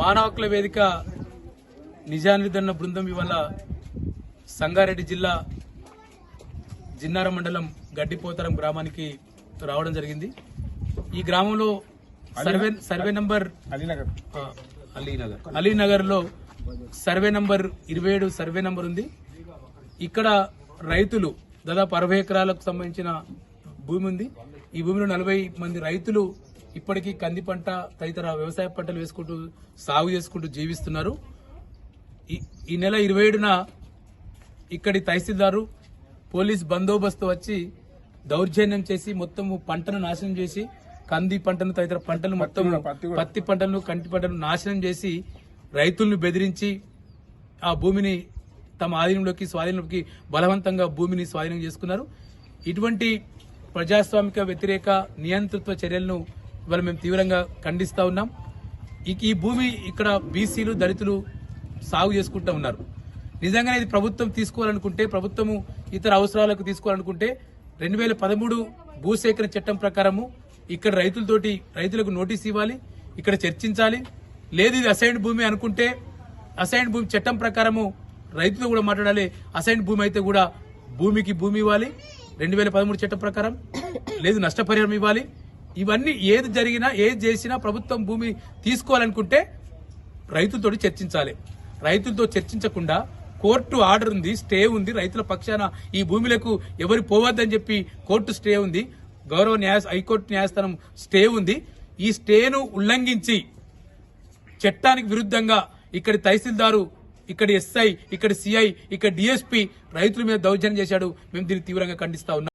మానవకుల వేదిక నిజానిధరణ బృందం ఇవాళ సంగారెడ్డి జిల్లా జిన్నార మండలం గడ్డిపోతరం గ్రామానికి రావడం జరిగింది. ఈ గ్రామంలో survey survey number Alinagar. Alinagar అలీనగర్లో survey number ఇరవై ఏడు సర్వే నంబర్ ఉంది. ఇక్కడ రైతులు దాదాపు అరవై ఎకరాలకు సంబంధించిన భూమి ఉంది. ఈ భూమిలో నలభై మంది రైతులు ఇప్పటికీ కంది పంట తదితర వ్యవసాయ పంటలు వేసుకుంటూ సాగు చేసుకుంటూ జీవిస్తున్నారు. ఈ- నెల ఇరవై ఏడున ఇక్కడి తహసీల్దారు పోలీస్ బందోబస్తు వచ్చి దౌర్జన్యం చేసి మొత్తం పంటను నాశనం చేసి కంది పంటను తదితర పంటలు మొత్తం పత్తి పంటలను కంటి పంటలను నాశనం చేసి రైతులను బెదిరించి ఆ భూమిని తమ ఆధీనంలోకి స్వాధీనంలోకి బలవంతంగా భూమిని స్వాధీనం చేసుకున్నారు. ఇటువంటి ప్రజాస్వామిక వ్యతిరేక నియంతృత్వ చర్యలను ఇవాళ మేము తీవ్రంగా ఖండిస్తూ ఉన్నాం. ఇక ఈ భూమి ఇక్కడ బీసీలు దళితులు సాగు చేసుకుంటూ ఉన్నారు. నిజంగానే ఇది ప్రభుత్వం తీసుకోవాలనుకుంటే ప్రభుత్వము ఇతర అవసరాలకు తీసుకోవాలనుకుంటే రెండు వేల పదమూడు భూసేకరణ చట్టం ప్రకారము ఇక్కడ రైతులతోటి రైతులకు నోటీస్ ఇవ్వాలి ఇక్కడ చర్చించాలి. లేదు ఇది అసైన్డ్ భూమి అనుకుంటే అసైన్డ్ భూమి చట్టం ప్రకారము రైతుతో కూడా మాట్లాడాలి. అసైన్డ్ భూమి అయితే కూడా భూమికి భూమి ఇవ్వాలి. రెండు వేల పదమూడు చట్టం ప్రకారం లేదు నష్టపరిహారం ఇవ్వాలి. ఇవన్నీ ఏది జరిగినా ఏది చేసినా ప్రభుత్వం భూమి తీసుకోవాలనుకుంటే రైతులతో చర్చించాలి. రైతులతో చర్చించకుండా కోర్టు ఆర్డర్ ఉంది స్టే ఉంది రైతుల పక్షాన ఈ భూములకు ఎవరు పోవద్దని చెప్పి కోర్టు స్టే ఉంది. గౌరవ న్యాయ హైకోర్టు న్యాయస్థానం స్టే ఉంది. ఈ స్టేను ఉల్లంఘించి చట్టానికి విరుద్ధంగా ఇక్కడి తహసీల్దారు ఇక్కడ ఎస్ఐ ఇక్కడ సిఐ ఇక్కడ డిఎస్పీ రైతుల మీద దౌర్జన్యం చేశాడు. మేము దీన్ని తీవ్రంగా ఖండిస్తా ఉన్నాం.